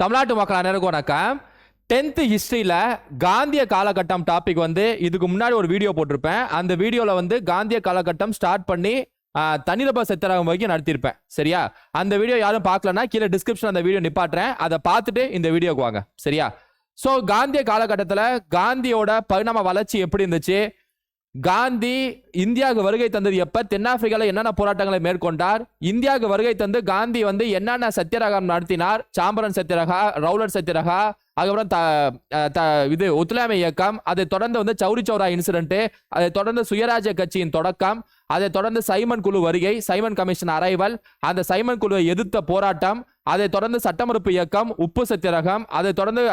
தமிழ்நாட்டு மக்கள் அனைவருக்கும் வணக்கம். டென்த்து ஹிஸ்ட்ரியில் காந்திய காலகட்டம் டாபிக் வந்து இதுக்கு முன்னாடி ஒரு வீடியோ போட்டிருப்பேன். அந்த வீடியோவில் வந்து காந்திய காலகட்டம் ஸ்டார்ட் பண்ணி ஆ, சித்தரகம் வரைக்கும் நடத்தியிருப்பேன். சரியா? அந்த வீடியோ யாரும் பார்க்கலன்னா கீழே டிஸ்கிரிப்ஷன் அந்த வீடியோ நிப்பாட்டுறேன். அதை பார்த்துட்டு இந்த வீடியோக்கு வாங்க. சரியா? ஸோ காந்திய காலகட்டத்தில் காந்தியோட பரிணாம வளர்ச்சி எப்படி இருந்துச்சு? காந்தி இந்தியாவுக்கு வருகை தந்தது எப்ப? தென்னாப்பிரிக்கால என்னென்ன போராட்டங்களை மேற்கொண்டார்? இந்தியாவுக்கு வருகை தந்து காந்தி வந்து என்னென்ன சத்தியாகிரகம் நடத்தினார்? சாம்பரன் சத்தியாகிரகா ரவுலர் சத்தியாகிரகா அதுக்கப்புறம் த த இது ஒத்துழையாமை இயக்கம் அதை தொடர்ந்து வந்து சௌரி சௌரா இன்சிடென்ட் அதை தொடர்ந்து சுயராஜ்ய கட்சியின் தொடக்கம் அதை தொடர்ந்து சைமன் குழு வருகை சைமன் கமிஷன் அரைவல் அந்த சைமன் குழுவை எதிர்த்த போராட்டம் அதை தொடர்ந்து சட்டமறுப்பு இயக்கம் உப்பு சத்தியரகம் அதை தொடர்ந்து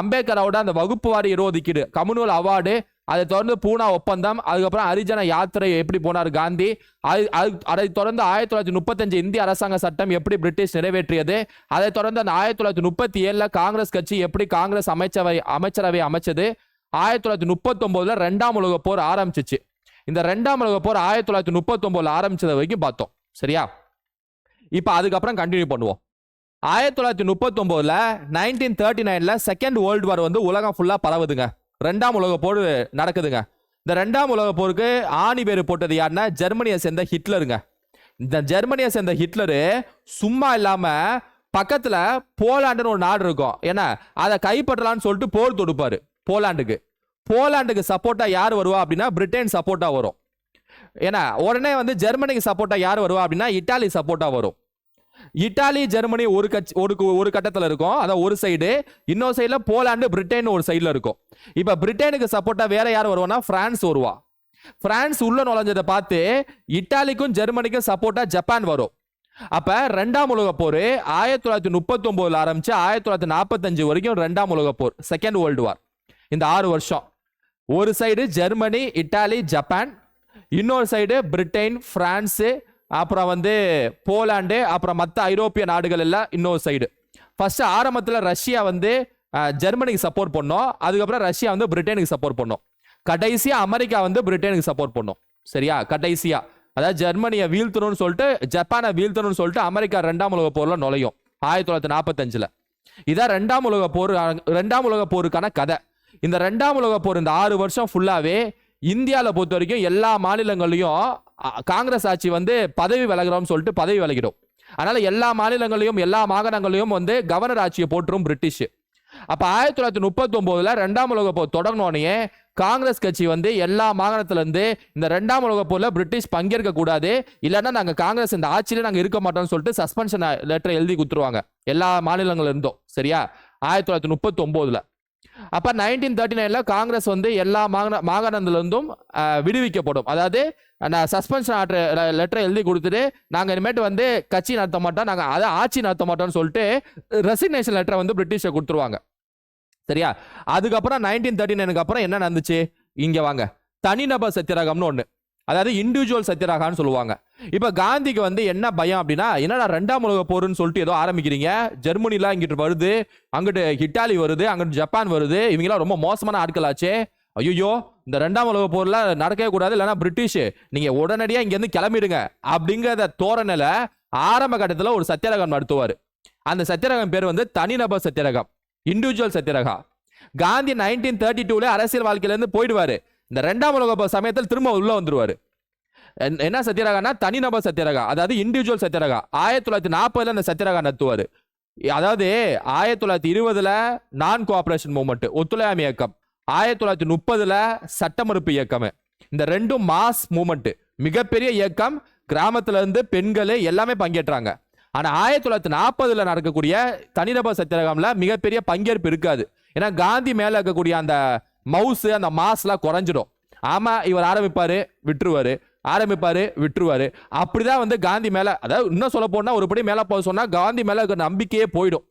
அம்பேத்கரோட அந்த வகுப்பு வாரி இடஒதுக்கீடு கம்யூனல் அவார்டு அதை தொடர்ந்து பூனா ஒப்பந்தம் அதுக்கப்புறம் ஹரிஜன யாத்திரை எப்படி போனார் காந்தி அது அது- அதை தொடர்ந்து ஆயிரத்தி தொள்ளாயிரத்தி முப்பத்தஞ்சு இந்திய அரசாங்க சட்டம் எப்படி பிரிட்டிஷ் நிறைவேற்றியது அதை தொடர்ந்து அந்த ஆயிரத்தி தொள்ளாயிரத்தி முப்பத்தி ஏழில் காங்கிரஸ் கட்சி எப்படி காங்கிரஸ் அமைச்சரவை அமைச்சரவை அமைச்சது ஆயிரத்தி தொள்ளாயிரத்தி முப்பத்தொம்போதில் ரெண்டாம் உலக போர் ஆரம்பிச்சிச்சு. இந்த ரெண்டாம் உலக போர் ஆயிரத்தி தொள்ளாயிரத்தி முப்பத்தொம்போதுல ஆரம்பிச்சது வரைக்கும் பார்த்தோம். சரியா? இப்போ அதுக்கப்புறம் கண்டினியூ பண்ணுவோம். ஆயிரத்தி தொள்ளாயிரத்தி முப்பத்தொம்போதுல நைன்டீன் தேர்ட்டி நைனில் செகண்ட் வேர்ல்டு வார் வந்து உலகம் ஃபுல்லாக பரவுதுங்க. ரெண்டாம் உலக போர் நடக்குதுங்க. இந்த ரெண்டாம் உலக போருக்கு ஆணி பேர் போட்டது யாருன்னா ஜெர்மனியை சேர்ந்த ஹிட்லருங்க. இந்த ஜெர்மனியை சேர்ந்த ஹிட்லரு சும்மா இல்லாமல் பக்கத்தில் போலாண்டுன்னு ஒரு நாடு இருக்கும். ஏன்னா அதை கைப்பற்றலாம்னு சொல்லிட்டு போர் தொடுப்பார் போலாண்டுக்கு. போலாண்டுக்கு சப்போர்ட்டாக யார் வருவா அப்படின்னா பிரிட்டன் சப்போர்ட்டாக வரும். ஏன்னா உடனே வந்து ஜெர்மனிக்கு சப்போர்ட்டாக யார் வருவா அப்படின்னா இட்டாலி சப்போர்ட்டாக வரும். இட்டாலி ஜெர்மனி ஒரு கட்சி ஒரு ஒரு கட்டத்தில் இருக்கும். அதான் ஒரு சைடு இன்னொரு சைடில் போலாண்டு பிரிட்டன் ஒரு சைடில் இருக்கும். இப்போ பிரிட்டனுக்கு சப்போர்ட்டாக வேற யார் வருவான்னா ஃப்ரான்ஸ் வருவா. ஃப்ரான்ஸ் உள்ள நுழைஞ்சதை பார்த்து இட்டாலிக்கும் ஜெர்மனிக்கும் சப்போர்ட்டாக ஜப்பான் வரும். அப்போ ரெண்டாம் உலக போர் ஆயிரத்தி தொள்ளாயிரத்தி முப்பத்தி ஆரம்பித்து ஆரம்பிச்சு ஆயிரத்தி தொள்ளாயிரத்தி நாற்பத்தஞ்சு வரைக்கும் ரெண்டாம் உலக போர் செகண்ட் வேர்ல்டு வார் இந்த ஆறு வருஷம். ஒரு சைடு ஜெர்மனி இட்டாலி ஜப்பான். இன்னொரு சைடு பிரிட்டன் பிரான்ஸு அப்புறம் வந்து போலாண்டு அப்புறம் மற்ற ஐரோப்பிய நாடுகள் எல்லாம் இன்னொரு சைடு ஃபர்ஸ்ட் ஆரம்பத்தில் ரஷ்யா வந்து ஜெர்மனிக்கு சப்போர்ட் பண்ணோம். அதுக்கப்புறம் ரஷ்யா வந்து பிரிட்டனுக்கு சப்போர்ட் பண்ணோம். கடைசியா அமெரிக்கா வந்து பிரிட்டனுக்கு சப்போர்ட் பண்ணோம். சரியா? கடைசியா. அதாவது ஜெர்மனியை வீழ்த்தணும்னு சொல்லிட்டு ஜப்பானை வீழ்த்தணும்னு சொல்லிட்டு அமெரிக்கா ரெண்டாம் உலக போர்ல நுழையும் ஆயிரத்தி தொள்ளாயிரத்தி நாற்பத்தஞ்சுல. இதான் ரெண்டாம் உலக போர் ரெண்டாம் உலக போருக்கான கதை. இந்த ரெண்டாம் உலக போர் இந்த ஆறு வருஷம் ஃபுல்லாவே இந்தியாவில் பொறுத்த வரைக்கும் எல்லா மாநிலங்களையும் காங்கிரஸ் ஆட்சி வந்து பதவி விலகிறோம்னு சொல்லிட்டு பதவி விலகிடும். அதனால எல்லா மாநிலங்களையும் எல்லா மாகாணங்களையும் வந்து கவர்னர் ஆட்சியை போட்டுரும் பிரிட்டிஷ் அப்ப ஆயிரத்தி தொள்ளாயிரத்தி முப்பத்தி ஒன்பதுல ரெண்டாம் உலக போர் தொடங்கினோடனே காங்கிரஸ் கட்சி வந்து எல்லா மாகாணத்துல இருந்து இந்த ரெண்டாம் உலக போர்ல பிரிட்டிஷ் பங்கேற்க கூடாது. இல்லைன்னா நாங்க காங்கிரஸ் இந்த ஆட்சியில நாங்க இருக்க மாட்டோம்னு சொல்லிட்டு சஸ்பென்ஷன் லெட்டர் எழுதி கொடுத்துருவாங்க. எல்லா மாநிலங்கள்ல இருந்தும் சரியா? ஆயிரத்தி தொள்ளாயிரத்தி முப்பத்தி ஒன்பதுல அப்ப நைன்டீன் தேர்ட்டி நைன்ல காங்கிரஸ் வந்து எல்லா மாகாண மாகாணத்துல இருந்தும் விடுவிக்கப்படும். அதாவது சஸ்பென்ஷன் ஆர்டர் லெட்டர் எழுதி கொடுத்துட்டு நாங்கள் இனிமேட்டு வந்து கட்சி நடத்த மாட்டோம் நாங்கள் அதை ஆட்சி நடத்த மாட்டோம்னு சொல்லிட்டு ரெசிக்னேஷன் லெட்டரை வந்து பிரிட்டிஷை கொடுத்துருவாங்க. சரியா? அதுக்கப்புறம் நைன்டீன் தேர்ட்டி நைனுக்கு அப்புறம் என்ன நடந்துச்சு? இங்கே வாங்க. தனிநபர் சத்தியாகிரகம்னு ஒன்று அதாவது இண்டிவிஜுவல் சத்தியாகிரகான்னு சொல்லுவாங்க. இப்போ காந்திக்கு வந்து என்ன பயம் அப்படின்னா என்னடா ரெண்டாம் உலக போர்னு சொல்லிட்டு ஏதோ ஆரம்பிக்கிறீங்க? ஜெர்மனிலாம் இங்கிட்டு வருது அங்கிட்டு இட்டாலி வருது அங்கிட்டு ஜப்பான் வருது இவங்கெல்லாம் ரொம்ப மோசமான ஆட்கள் ஆச்சே ஐயோ இந்த ரெண்டாம் உலக போர்ல நடக்கவே கூடாது இல்லைன்னா பிரிட்டிஷ் நீங்க உடனடியா இங்க இருந்து கிளம்பிடுங்க அப்படிங்கிறத தோரணையில் ஆரம்ப கட்டத்துல ஒரு சத்தியாகிரகம் நடத்துவார். அந்த சத்தியாகிரகம் பேர் வந்து தனிநபர் சத்தியாகிரகம் individual satyagraha Gandhi nineteen thirty டூல அரசியல் வாழ்க்கையில இருந்து போயிடுவாரு. இந்த ரெண்டாம் உலக போர் சமயத்தில் திரும்ப உள்ள வந்துருவாரு. என்ன- என்ன சத்தியாகிரகம்னா தனிநபர் சத்தியாகிரகா அதாவது இண்டிவிஜுவல் சத்தியாகிரகா ஆயிரத்தி தொள்ளாயிரத்தி நாற்பதுல அந்த சத்தியாகிரகா நடத்துவார். அதாவது ஆயிரத்தி தொள்ளாயிரத்தி இருபதுல நான் கோஆபரேஷன் மூவ்மெண்ட் ஒத்துழையாமை இயக்கம். ஆயிரத்தி தொள்ளாயிரத்தி முப்பதுல சட்டமறுப்பு இயக்கம். இந்த ரெண்டும் மாஸ் மூமெண்ட் மிகப்பெரிய இயக்கம் கிராமத்துல இருந்து பெண்கள் எல்லாமே பங்கேற்றாங்க. ஆனா ஆயிரத்தி தொள்ளாயிரத்தி நாற்பதுல நடக்கக்கூடிய தனிநபர் சத்தியாகிரகம்ல மிகப்பெரிய பங்கேற்பு இருக்காது. ஏன்னா காந்தி மேல இருக்கக்கூடிய அந்த மவுஸ் அந்த மாஸ்லாம் குறைஞ்சிடும். ஆமா இவர் ஆரம்பிப்பாரு விட்டுருவாரு. ஆரம்பிப்பாரு விட்டுருவாரு. அப்படிதான் வந்து காந்தி மேல அதாவது இன்னும் சொல்ல போனா ஒருபடி மேல போக சொன்னா காந்தி மேல இருக்க நம்பிக்கையே போயிடும்.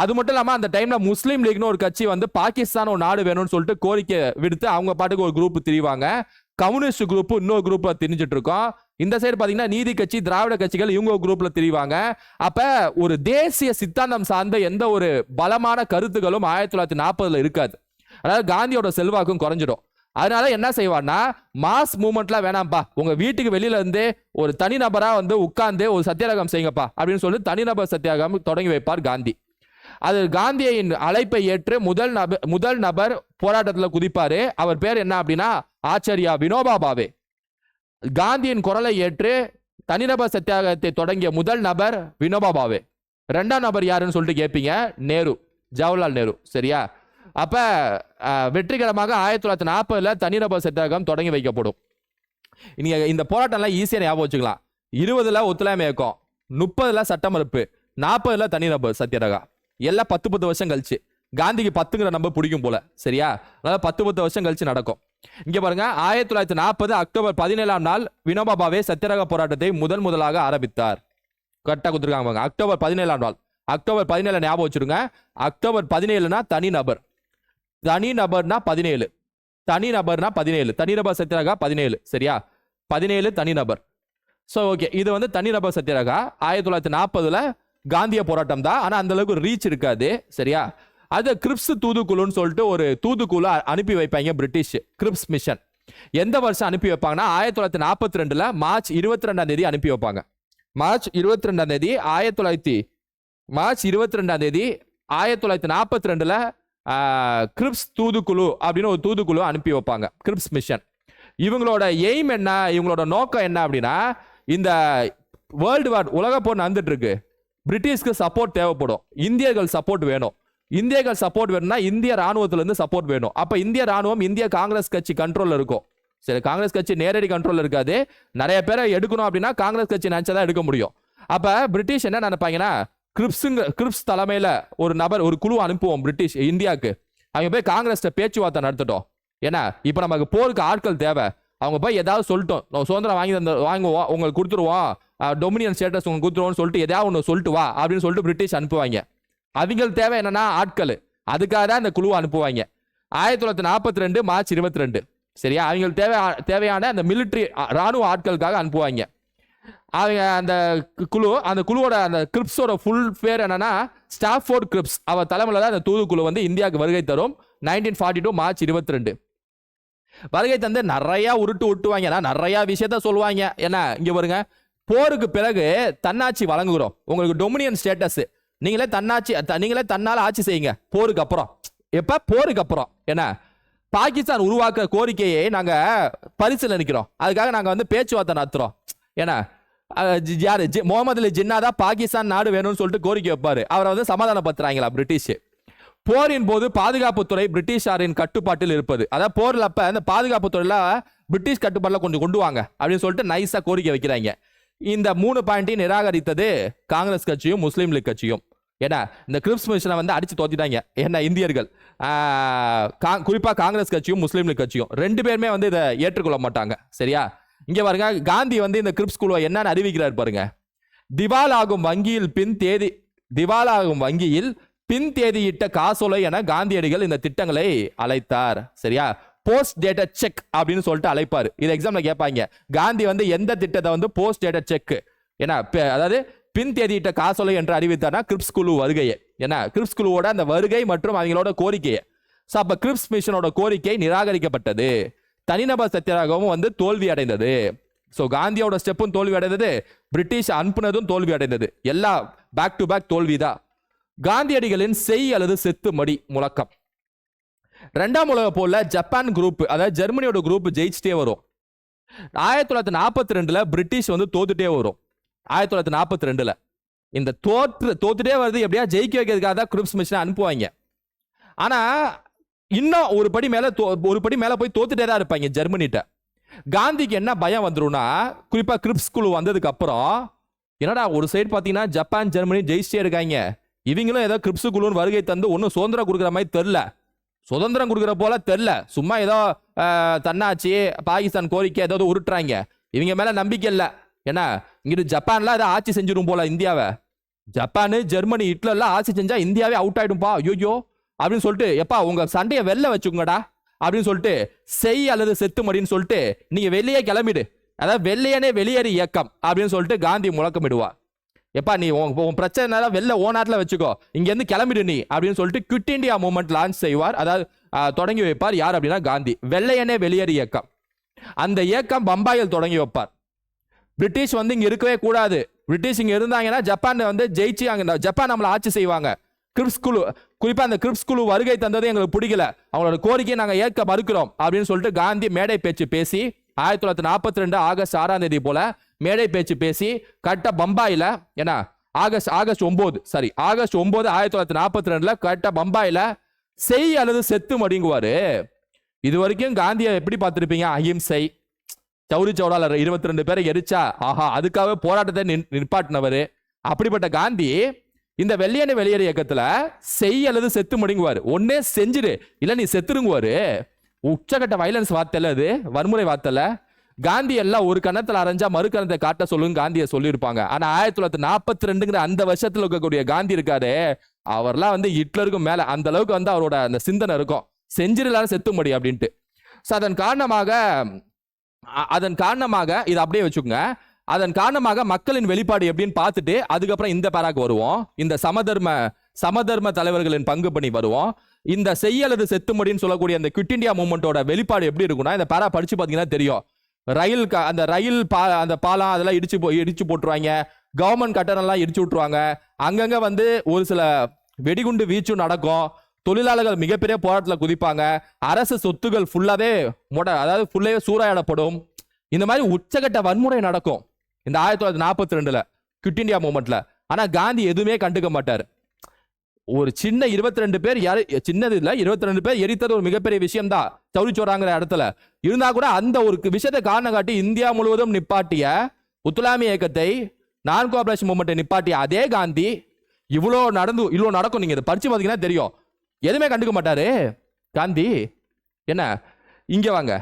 அது மட்டும் இல்லாமல் அந்த டைமில் முஸ்லீம் லீக்னு ஒரு கட்சி வந்து பாகிஸ்தான் ஒரு நாடு வேணும்னு சொல்லிட்டு கோரிக்கை விடுத்து அவங்க பாட்டுக்கு ஒரு குரூப் திரிவாங்க. கம்யூனிஸ்ட் குரூப் இன்னொரு குரூப்பை திரிஞ்சிட்டு இருக்கோம். இந்த சைடு பார்த்தீங்கன்னா நீதி கட்சி திராவிட கட்சிகள் இவங்க குரூப்பில் குரூப்ல திரிவாங்க. அப்ப ஒரு தேசிய சித்தாந்தம் சார்ந்த எந்த ஒரு பலமான கருத்துகளும் ஆயிரத்தி தொள்ளாயிரத்தி நாற்பதுல இருக்காது. அதாவது காந்தியோட செல்வாக்கும் குறைஞ்சிடும். அதனால என்ன செய்வான்னா மாஸ் மூமெண்ட்லாம் வேணாம்ப்பா உங்க வீட்டுக்கு வெளியில இருந்து ஒரு தனிநபரா வந்து உட்கார்ந்து ஒரு சத்தியாகிரகம் செய்யுங்கப்பா அப்படின்னு சொல்லி தனிநபர் சத்தியாகிரகம் தொடங்கி வைப்பார் காந்தி. அது காந்தியின் அழைப்பை ஏற்று முதல் நபர் முதல் நபர் போராட்டத்தில் குதிப்பாரு. அவர் பேர் என்ன அப்படின்னா ஆச்சரியா வினோபா பாவே. காந்தியின் குரலை ஏற்று தனிநபர் சத்தியாகிரகத்தை தொடங்கிய முதல் நபர் வினோபா பாவே. ரெண்டாம் நபர் யாருன்னு சொல்லிட்டு கேட்பீங்க நேரு. ஜவஹர்லால் நேரு. சரியா? அப்போ வெற்றிகரமாக ஆயிரத்தி தொள்ளாயிரத்தி நாற்பதில் தனிநபர் சத்தியாகிரகம் தொடங்கி வைக்கப்படும். நீங்கள் இந்த போராட்டம்லாம் ஈஸியாக ஞாபகம் வச்சுக்கலாம். இருபதில் ஒத்துழையாமை இயக்கம் முப்பதில் சட்ட மறுப்பு தனிநபர் சத்தியாகிரகா எல்லாம் பத்து பத்து வருஷம் கழிச்சு. காந்திக்கு பத்துங்கிற நம்ம பிடிக்கும் போல. சரியா? அதனால பத்து பத்து வருஷம் கழிச்சு நடக்கும். இங்க பாருங்க ஆயிரத்தி தொள்ளாயிரத்தி நாற்பது அக்டோபர் பதினேழாம் நாள் வினோபா பாவே சத்தியாகிரக போராட்டத்தை முதன் முதலாக ஆரம்பித்தார். கரெக்டாக கொடுத்துருக்காங்க பாருங்க. அக்டோபர் பதினேழாம் நாள். அக்டோபர் பதினேழு ஞாபகம் வச்சிருங்க. அக்டோபர் பதினேழுனா தனி நபர். தனி நபர்னா பதினேழு. தனி நபர்னா பதினேழு. தனிநபர் சத்தியாகிரகா பதினேழு. சரியா? பதினேழு தனிநபர் ஸோ ஓகே இது வந்து தனிநபர் சத்தியாகிரகா. ஆயிரத்தி தொள்ளாயிரத்தி நாற்பதுல காந்திய போராட்டம் தான். ஆனால் அந்த அளவுக்கு ரீச் இருக்காது. சரியா? அது கிரிப்ஸ் தூதுக்குழுன்னு சொல்லிட்டு ஒரு தூதுக்குழு அனுப்பி வைப்பாங்க பிரிட்டிஷ் கிரிப்ஸ் மிஷன். எந்த வருஷம் அனுப்பி வைப்பாங்கன்னா ஆயிரத்தி தொள்ளாயிரத்தி நாற்பத்தி ரெண்டுல மார்ச் இருபத்தி ரெண்டாம் தேதி அனுப்பி வைப்பாங்க. மார்ச் இருபத்தி ரெண்டாம் தேதி ஆயிரத்தி தொள்ளாயிரத்தி மார்ச் இருபத்தி ரெண்டாம் தேதி ஆயிரத்தி தொள்ளாயிரத்தி நாற்பத்தி ரெண்டுல கிரிப்ஸ் தூதுக்குழு அப்படின்னு ஒரு தூதுக்குழு அனுப்பி வைப்பாங்க கிரிப்ஸ் மிஷன். இவங்களோட எய்ம் என்ன? இவங்களோட நோக்கம் என்ன அப்படின்னா இந்த வேர்ல்டு வார் உலக போர் நடந்துட்டு இருக்கு. பிரிட்டிஷ்க்கு சப்போர்ட் தேவைப்படும். இந்தியர்கள் சப்போர்ட் வேணும். இந்தியர்கள் சப்போர்ட் வேணும்னா இந்திய ராணுவத்துலேருந்து சப்போர்ட் வேணும். அப்போ இந்திய ராணுவம் இந்திய காங்கிரஸ் கட்சி கண்ட்ரோலில் இருக்கும். சரி காங்கிரஸ் கட்சி நேரடி கண்ட்ரோல் இருக்காது. நிறைய பேரை எடுக்கணும் அப்படின்னா காங்கிரஸ் கட்சி நினச்சா தான் எடுக்க முடியும். அப்போ பிரிட்டிஷ் என்ன நினைப்பாங்கன்னா கிரிப்ஸுங்க கிரிப்ஸ் தலைமையில் ஒரு நபர் ஒரு குழு அனுப்புவோம் பிரிட்டிஷ் இந்தியாவுக்கு. அவங்க போய் காங்கிரஸ்ட பேச்சுவார்த்தை நடத்தட்டும். ஏன்னா இப்போ நமக்கு போருக்கு ஆட்கள் தேவை. அவங்க போய் ஏதாவது சொல்லிட்டோம். நம்ம சுதந்திரம் வாங்கி தந்த வாங்குவோம் உங்களுக்கு கொடுத்துருவோம். டொமினியன் ஸ்டேட்டஸ் உங்களுக்கு கொடுத்துருவோம்னு சொல்லிட்டு எதாவது ஒன்று சொல்லிட்டு வா அப்படின்னு சொல்லிட்டு பிரிட்டிஷ் அனுப்புவாங்க. அவங்களுக்கு தேவை என்னன்னா ஆட்கள். அதுக்காக தான் இந்த குழுவை அனுப்புவாங்க. ஆயிரத்தி தொள்ளாயிரத்தி நாற்பத்தி ரெண்டு மார்ச் இருபத்தி ரெண்டு சரியா? அவங்களுக்கு தேவை தேவையான அந்த மிலிட்ரி ராணுவ ஆட்களுக்காக அனுப்புவாங்க. அவங்க அந்த குழு அந்த குழுவோட அந்த கிரிப்ஸோட ஃபுல் பேர் என்னன்னா ஸ்டாஃபோர்ட் கிரிப்ஸ் அவர் தலைமையில் தான் அந்த தூதுக்குழு வந்து இந்தியாவுக்கு வருகை தரும். நைன்டீன் ஃபார்ட்டி டூ மார்ச் இருபத்தி ரெண்டு வருகை தந்து நிறையா உருட்டு விட்டுவாங்க நிறையா நிறைய விஷயத்த சொல்லுவாங்க. என்ன? இங்கே பாருங்க. போருக்கு பிறகு தன்னாட்சி வழங்குகிறோம். உங்களுக்கு டொமினியன் ஸ்டேட்டஸ் நீங்களே தன்னாட்சி த- நீங்களே தன்னால் ஆட்சி செய்யுங்க. போருக்கு அப்புறம். எப்ப? போருக்கு அப்புறம். என்ன? பாகிஸ்தான் உருவாக்குற கோரிக்கையை நாங்க பரிசீலனிக்கிறோம். அதுக்காக நாங்க வந்து பேச்சுவார்த்தை நடத்துறோம். ஏன்னா ஜி- யாரு? ஜி- முகமது அலி ஜின்னா தான் பாகிஸ்தான் நாடு வேணும்னு சொல்லிட்டு கோரிக்கை வைப்பாரு. அவரை வந்து சமாதானப்படுத்துறாங்களா பிரிட்டிஷ். போரின் போது பாதுகாப்புத்துறை பிரிட்டிஷாரின் கட்டுப்பாட்டில் இருப்பது. அதாவது போரில் அப்ப அந்த பாதுகாப்புத்துறையில பிரிட்டிஷ் கட்டுப்பாட்டில் கொஞ்சம் கொண்டு வாங்க. அப்படின்னு சொல்லிட்டு நைஸா கோரிக்கை வைக்கிறாங்க. இந்த மூணு பாயிண்ட்டையும் நிராகரித்தது காங்கிரஸ் கட்சியும் முஸ்லீம் லீக் கட்சியும். ஏன்னா இந்த கிரிப்ஸ் மிஷனை வந்து அடிச்சு தோத்திட்டாங்க. என்ன இந்தியர்கள். குறிப்பாக கா- காங்கிரஸ் கட்சியும் முஸ்லீம் லீக் கட்சியும். ரெண்டு பேருமே வந்து இதை ஏற்றுக்கொள்ள மாட்டாங்க. சரியா? இங்கே பாருங்க காந்தி வந்து இந்த கிரிப்ஸ் குழுவை என்னன்னு அறிவிக்கிறார் பாருங்க. திவாலாகும் வங்கியில் பின் தேதி திவாலாகும் வங்கியில் பின் தேதியிட்ட காசோலை என காந்தியடிகள் இந்த திட்டங்களை அழைத்தார். சரியா? போஸ்ட் டேட்டட் செக் அப்படின்னு சொல்லிட்டு அழைப்பார். இது எக்ஸாம்ல கேட்பாங்க. காந்தி வந்து எந்த திட்டத்தை வந்து போஸ்ட் டேட்டட் செக் ஏன்னா அதாவது பின் தேதியிட்ட காசோலை என்று அறிவித்தார்னா கிரிப்ஸ் குழு வருகையை. ஏன்னா கிரிப்ஸ் குழுவோட அந்த வருகை மற்றும் அவங்களோட கோரிக்கையை. ஸோ அப்போ கிரிப்ஸ் மிஷனோட கோரிக்கை நிராகரிக்கப்பட்டது. தனிநபர் சத்தியாகிரகமும் வந்து தோல்வி அடைந்தது. ஸோ காந்தியோட ஸ்டெப்பும் தோல்வி அடைந்தது. பிரிட்டிஷ் அனுப்புனதும் தோல்வி அடைந்தது. எல்லா பேக் டு பேக் தோல்விதான். காந்தியடிகளின் செய் அல்லது செத்து மடி முழக்கம். ரெண்டாம் உலக போல ஜப்பான் குரூப் அதாவது ஜெர்மனியோட குரூப் ஜெயிச்சிட்டே வரும். ஆயிரத்தி தொள்ளாயிரத்தி நாற்பத்தி ரெண்டுல பிரிட்டிஷ் வந்து தோத்துட்டே வரும். ஆயிரத்தி தொள்ளாயிரத்தி நாற்பத்தி ரெண்டுல இந்த தோற்று தோத்துட்டே வருது எப்படியா? ஜெயிக்க வைக்கிறதுக்காக தான் குரூப்ஸ் மிஷினை அனுப்புவாங்க. ஆனா இன்னும் ஒரு படி மேல தோ- ஒரு படி மேல போய் தோத்துட்டே தான் இருப்பாங்க ஜெர்மனிட்ட. காந்திக்கு என்ன பயம் வந்துரும்னா குறிப்பா கிரிப்ஸ் குழு வந்ததுக்கு அப்புறம் என்னடா ஒரு சைடு பாத்தீங்கன்னா ஜப்பான் ஜெர்மனி ஜெயிச்சே இருக்காங்க. இவங்களும் ஏதோ கிரிப்ஸ் குழுன்னு வருகை தந்து ஒன்றும் சுதந்திரம் கொடுக்குற மாதிரி தெரில சுதந்திரம் கொடுக்குற போல தெரில சும்மா ஏதோ ஆஹ், தன்னாட்சி பாகிஸ்தான் கோரிக்கை ஏதாவது உருட்டுறாங்க. இவங்க மேல நம்பிக்கை இல்லை. ஏன்னா இங்கிட்டு ஜப்பான்லாம் ஏதோ ஆட்சி செஞ்சிடும் போல இந்தியாவை. ஜப்பானு ஜெர்மனி ஹிட்லர்லாம் ஆட்சி செஞ்சா இந்தியாவே அவுட் ஆயிடும்பா. ஐயோ அப்படின்னு சொல்லிட்டு எப்பா உங்க சண்டையை வெளில வச்சுக்கோங்கடா. அப்படின்னு சொல்லிட்டு செய் அல்லது செத்து மடின்னு சொல்லிட்டு நீங்க வெளியே கிளம்பிடு. அதாவது வெள்ளையனே வெளியேறு இயக்கம். அப்படின்னு சொல்லிட்டு காந்தி முழக்கமிடுவா எப்பா நீ உன் பிரச்சனைனால பிரச்சனை வெளில ஓ நாட்டில் வச்சுக்கோ. இங்கேருந்து கிளம்பிடு நீ அப்படின்னு சொல்லிட்டு குவிட் இண்டியா மூவ்மெண்ட் லான்ச் செய்வார். அதாவது தொடங்கி வைப்பார். யார் அப்படின்னா காந்தி. வெள்ளையனே வெளியேறு இயக்கம். அந்த இயக்கம் பம்பாயில் தொடங்கி வைப்பார். பிரிட்டிஷ் வந்து இங்கே இருக்கவே கூடாது. பிரிட்டிஷ் இங்கே இருந்தாங்கன்னா ஜப்பான் வந்து ஜெயிச்சு அங்கே ஜப்பான் நம்மளை ஆட்சி செய்வாங்க. கிரிப்ஸ் குழு குறிப்பாக அந்த கிரிப்ஸ் குழு வருகை தந்தது எங்களுக்கு பிடிக்கல. அவங்களோட கோரிக்கையை நாங்கள் ஏற்க மறுக்கிறோம் அப்படின்னு சொல்லிட்டு காந்தி மேடை பேச்சு பேசி ஆயிரத்தி தொள்ளாயிரத்தி நாற்பத்தி ரெண்டு ஆகஸ்ட் ஆறாம் தேதி போல மேடை பேச்சு பேசி கட்ட பம்பாயில என்ன ஆகஸ்ட் ஆகஸ்ட் ஒன்பது சாரி ஆகஸ்ட் ஒன்பது ஆயிரத்தி தொள்ளாயிரத்தி நாற்பத்தி ரெண்டுல கட்ட பம்பாயில செய் அல்லது செத்து மடிங்குவாரு. இது வரைக்கும் காந்தியை எப்படி பார்த்துருப்பீங்க? அஹிம்சை சௌரி சௌடால இருபத்தி ரெண்டு பேரை எரிச்சா? ஆஹா அதுக்காக போராட்டத்தை நின்- நிப்பாட்டினவர். அப்படிப்பட்ட காந்தி இந்த வெள்ளையனை வெளியேறு இயக்கத்துல செய் அல்லது செத்து முடிங்குவார். ஒன்னே செஞ்சிரு இல்ல நீ செத்துருங்குவாரு உச்சகட்ட வைலன்ஸ் வார்த்தைல அது வன்முறை வார்த்தைல. காந்தி எல்லாம் ஒரு கணத்துல அரைஞ்சா மறு கணத்தை காட்ட சொல்லுங்க காந்தியை சொல்லியிருப்பாங்க. ஆனா ஆயிரத்தி தொள்ளாயிரத்தி நாற்பத்தி ரெண்டுங்கிற அந்த வருஷத்துல இருக்கக்கூடிய காந்தி இருக்காரு அவர்லாம் வந்து ஹிட்லருக்கும் மேல அந்த அளவுக்கு வந்து அவரோட அந்த சிந்தனை இருக்கும். செஞ்சிடலாம் செத்து முடி அப்படின்ட்டு. ஸோ அதன் காரணமாக அதன் காரணமாக இதை அப்படியே வச்சுக்கோங்க. அதன் காரணமாக மக்களின் வெளிப்பாடு எப்படின்னு பார்த்துட்டு அதுக்கப்புறம் இந்த பேராக்கு வருவோம். இந்த சமதர்ம சமதர்ம தலைவர்களின் பங்கு பண்ணி வருவோம். இந்த செய்ய அல்லது செத்துமடின்னு சொல்லக்கூடிய அந்த குவிட் இண்டியா மூமெண்ட்டோட வெளிப்பாடு எப்படி இருக்கும்னா இந்த பேரா படிச்சு பார்த்தீங்கன்னா தெரியும். ரயில் க- அந்த ரயில் பா அந்த பாலம் அதெல்லாம் இடிச்சு போ இடிச்சு போட்டுருவாங்க. கவர்மெண்ட் கட்டணம்லாம் இடிச்சு விட்ருவாங்க அங்கங்கே வந்து ஒரு சில வெடிகுண்டு வீச்சும் நடக்கும். தொழிலாளர்கள் மிகப்பெரிய போராட்டத்தில் குதிப்பாங்க. அரசு சொத்துகள் ஃபுல்லாகவே முட அதாவது ஃபுல்லாகவே சூறையாடப்படும். இந்த மாதிரி உச்சகட்ட வன்முறை நடக்கும். இந்த ஆயிரத்தி தொள்ளாயிரத்தி நாற்பத்தி ரெண்டில் குவிட் இண்டியா மூமெண்ட்டில் ஆனால் காந்தி எதுவுமே கண்டுக்க மாட்டார். ஒரு சின்ன இருபத்தி ரெண்டு பேர் யாரு சின்னது இல்ல இருபத்தி ரெண்டு பேர் எரித்தது ஒரு மிகப்பெரிய விஷயம் தான் சௌரிச்சோராங்கிற இடத்துல. இருந்தா கூட அந்த ஒரு விஷயத்தை காரணம் காட்டி இந்தியா முழுவதும் நிப்பாட்டிய ஒத்துழையாமை இயக்கத்தை நான் கோஆபரேஷன் மூமெண்ட்டை நிப்பாட்டிய அதே காந்தி இவ்வளோ நடந்து இவ்வளோ நடக்கும். நீங்க இதை படிச்சு பார்த்தீங்கன்னா தெரியும். எதுவுமே கண்டுக்க மாட்டாரு. காந்தி என்ன? இங்க வாங்க.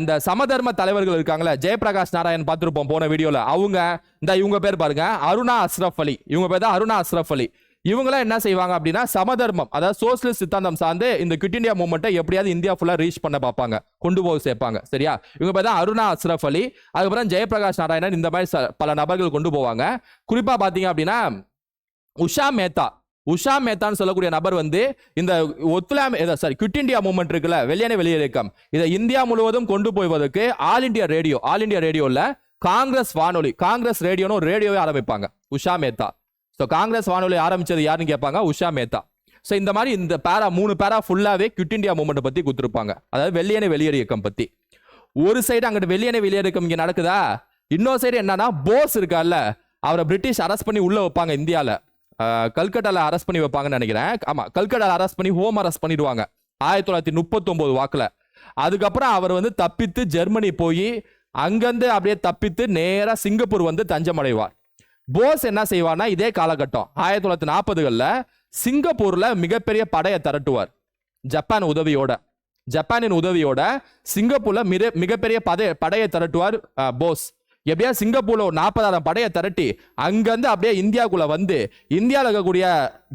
இந்த சமதர்ம தலைவர்கள் இருக்காங்களே ஜெயபிரகாஷ் நாராயண் பார்த்துருப்போம் போன வீடியோவில் அவங்க இந்த இவங்க பேர் பாருங்க அருணா அஸ்ரஃப் அலி. இவங்க பேர் தான் அருணா அஸ்ரஃப் அலி. இவங்களாம் என்ன செய்வாங்க அப்படின்னா சமதர்மம் அதாவது சோசியலிஸ்ட் சித்தாந்தம் சார்ந்து இந்த குவிட் இந்தியா மூவ்மெண்ட்டை எப்படியாவது இந்தியா ஃபுல்லாக ரீச் பண்ண பார்ப்பாங்க. கொண்டு போய் சேர்ப்பாங்க. சரியா? இவங்க பார்த்தா அருணா அஸ்ரஃப் அலி அதுக்கப்புறம் ஜெயபிரகாஷ் நாராயணன் இந்த மாதிரி ச- பல நபர்கள் கொண்டு போவாங்க. குறிப்பாக பார்த்தீங்க அப்படின்னா உஷா மேத்தா. உஷா மேத்தான்னு சொல்லக்கூடிய நபர் வந்து இந்த ஒத்துழையாமை சாரி குவிட் இந்தியா மூவ்மெண்ட் இருக்குல்ல வெளியான வெளியே இயக்கம். இதை இந்தியா முழுவதும் கொண்டு போவதற்கு All India Radio All India ரேடியோவில் காங்கிரஸ் வானொலி காங்கிரஸ் ரேடியோன்னு ஒரு ரேடியோவே ஆரம்பிப்பாங்க உஷா மேத்தா. ஸோ காங்கிரஸ் வானொலி ஆரம்பிச்சது யாருன்னு கேட்பாங்க? உஷா மேத்தா. ஸோ இந்த மாதிரி இந்த பேரா மூணு பேரா ஃபுல்லாவே குவிட் இந்தியா மூமெண்ட் பத்தி கொடுத்துருப்பாங்க. அதாவது வெள்ளியனை வெளியேறு இயக்கம் பத்தி. ஒரு சைடு அங்கிட்டு வெள்ளியனை வெளியேறு இயக்கம் நடக்குதா? இன்னொரு சைடு என்னன்னா போஸ் இருக்கார்ல அவரை பிரிட்டிஷ் அரெஸ்ட் பண்ணி உள்ள வைப்பாங்க இந்தியால. கல்கட்டாவில் கல்கட்டால அரெஸ்ட் பண்ணி வைப்பாங்கன்னு நினைக்கிறேன். ஆமா கல்கட்டால அரெஸ்ட் பண்ணி ஹோம் அரெஸ்ட் பண்ணிடுவாங்க. ஆயிரத்தி தொள்ளாயிரத்தி முப்பத்தொம்போது வாக்குல. அதுக்கப்புறம் அவர் வந்து தப்பித்து ஜெர்மனி போய் அங்கிருந்து அப்படியே தப்பித்து நேரா சிங்கப்பூர் வந்து தஞ்சமடைவார். போஸ் என்ன செய்வார்னா இதே காலகட்டம். ஆயிரத்தி தொள்ளாயிரத்தி நாற்பதுகளில் சிங்கப்பூர்ல மிகப்பெரிய படையை திரட்டுவார். ஜப்பான் உதவியோட. ஜப்பானின் உதவியோட சிங்கப்பூர்ல மிக மிகப்பெரிய படை படையை திரட்டுவார் போஸ். எப்படியா சிங்கப்பூர்ல ஒரு நாற்பதாயிரம் படையை திரட்டி அங்கேருந்து அப்படியே இந்தியாவுக்குள்ள வந்து இந்தியாவில் இருக்கக்கூடிய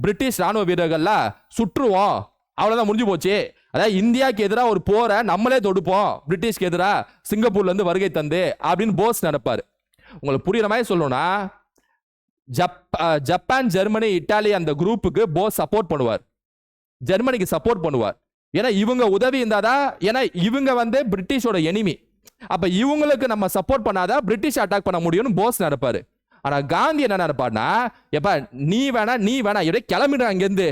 பிரிட்டிஷ் ராணுவ வீரர்கள்லாம் சுற்றுவோம். அவ்வளோதான் முடிஞ்சு போச்சு. அதாவது இந்தியாவுக்கு எதிராக ஒரு போரை நம்மளே தொடுப்போம். பிரிட்டிஷ்க்கு எதிராக சிங்கப்பூர்லேருந்து வருகை தந்து அப்படின்னு போஸ் நடப்பார். உங்களுக்கு புரியுற மாதிரி சொல்லணும்னா ஜப் ஜப்பான் ஜெர்மனி இட்டாலி அந்த குரூப்புக்கு போஸ் சப்போர்ட் பண்ணுவார். ஜெர்மனிக்கு சப்போர்ட் பண்ணுவார். ஏன்னா இவங்க உதவி இருந்தாதான் ஏன்னா இவங்க வந்து பிரிட்டிஷோட எனிமி அப்ப இவங்களுக்கு நம்ம சப்போர்ட் பண்ணாதான் பிரிட்டிஷ் அட்டாக் பண்ண முடியும்னு போஸ் நினைப்பாரு. ஆனா காந்தி என்ன நினைப்பாருன்னா எப்ப நீ வேணா நீ வேணா எப்படியே கிளம்பிடு அங்கேருந்து